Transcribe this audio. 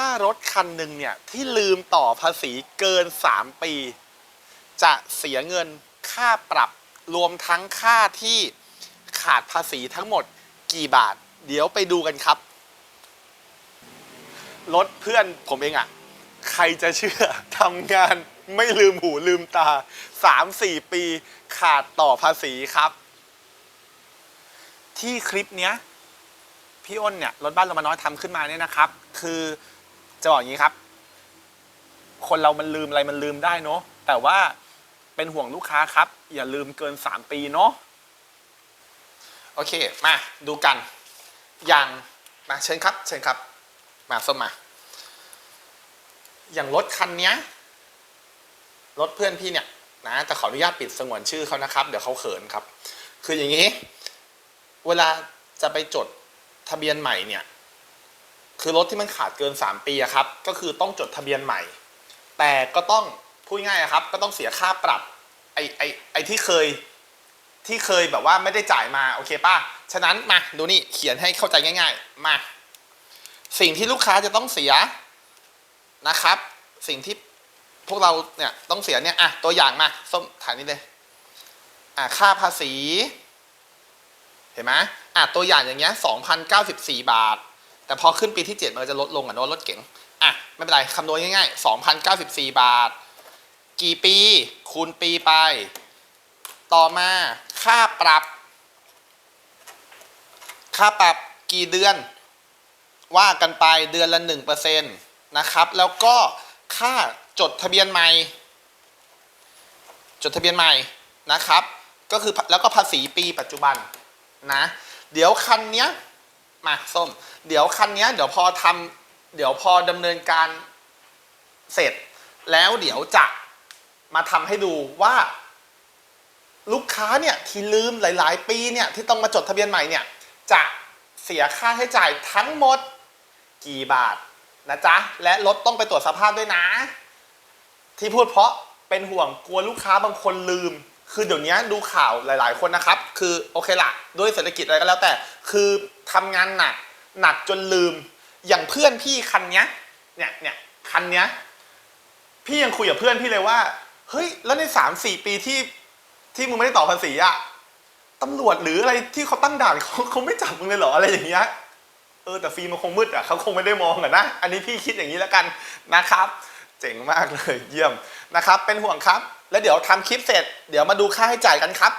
ถ้ารถคันหนึ่งเนี่ย ที่ลืมต่อภาษีเกิน 3 ปี จะเสียเงินค่าปรับรวมทั้งค่าที่ขาดภาษีทั้งหมดกี่บาท เดี๋ยวไปดูกันครับ รถเพื่อนผมเองอะ่ะ ใครจะเชื่อทำงานไม่ลืมหูลืมตา 3-4 ปีขาดต่อภาษีครับ ที่คลิปเนี้ยพี่อ้นเนี่ยรถบ้านเรามาน้อยทำขึ้นมาเนี่ยนะครับ คือ จะบอกอย่างนี้ครับ คนเรามันลืมอะไรมันลืมได้เนาะแต่ว่าเป็นห่วงลูกค้าครับ อย่าลืมเกิน 3 ปีเนาะโอเค มาดูกันอย่างมาเชิญครับ เชิญครับ มาส้มมา อย่างรถคันเนี้ยรถเพื่อนพี่เนี่ยนะแต่ขออนุญาตปิดสงวนชื่อเขานะครับ เดี๋ยวเขาเขินครับ คืออย่างนี้ เวลาจะไปจดทะเบียนใหม่เนี่ย คือรถที่มันขาดเกิน 3 ปีอะครับ ก็คือต้องจดทะเบียนใหม่ แต่ก็ต้องพูดง่ายอะครับ ก็ต้องเสียค่าปรับไอไอไอที่เคยที่เคยแบบว่าไม่ได้จ่ายมาโอเคป่ะ ฉะนั้นมาดูนี่เขียนให้เข้าใจง่าย ๆ มา สิ่งที่ลูกค้าจะต้องเสียนะครับ สิ่งที่พวกเราเนี่ยต้องเสียเนี่ยอะตัวอย่างมาส้มถ่ายนี่เลยอะค่าภาษี เห็นไหมอะตัวอย่างอย่างเงี้ย2,094บาท แต่พอขึ้นปีที่ 7 มันจะลดลงอะเนอะรถเก๋งอะ ไม่เป็นไร คำนวณง่ายๆ 2,094 บาท กี่ปี คูณปีไป ต่อมาค่าปรับ ค่าปรับกี่เดือน ว่ากันไปเดือนละ1%นะครับ แล้วก็ค่าจดทะเบียนใหม่ จดทะเบียนใหม่นะครับ ก็คือแล้วก็ภาษีปีปัจจุบันนะ เดี๋ยวคันเนี้ย มาส้ม เดี๋ยวคันนี้เดี๋ยวพอทำเดี๋ยวพอดำเนินการเสร็จ แล้วเดี๋ยวจะมาทำให้ดูว่า ลูกค้าเนี่ยที่ลืมหลาย ๆ ปีเนี่ยที่ต้องมาจดทะเบียนใหม่เนี่ยจะเสียค่าใช้จ่ายทั้งหมดกี่บาทนะจ๊ะ และรถต้องไปตรวจสภาพด้วยนะ ที่พูดเพราะเป็นห่วงกลัวลูกค้าบางคนลืม คือเดี๋ยวนี้ดูข่าวหลาย ๆ คนนะครับ คือโอเคละด้วยเศรษฐกิจอะไรก็แล้วแต่ คือทำงานหนักหนักจนลืม อย่างเพื่อนพี่คันเนี้ย เนี่ยเนี่ยคันเนี้ย พี่ยังคุยกับเพื่อนพี่เลยว่า เฮ้ย แล้วในสามสี่ปีที่ที่มึงไม่ได้ต่อภาษีอะตำรวจหรืออะไรที่เขาตั้งด่านเขาเขาไม่จับมึงเลยเหรออะไรอย่างเงี้ย เออแต่ฟิล์มมันคงมืดอะเขาคงไม่ได้มองอะนะ อันนี้พี่คิดอย่างนี้แล้วกันนะครับ เจ๋งมากเลยเยี่ยมนะครับ เป็นห่วงครับ แล้วเดี๋ยวทำคลิปเสร็จ เดี๋ยวมาดูค่าให้จ่ายกันครับ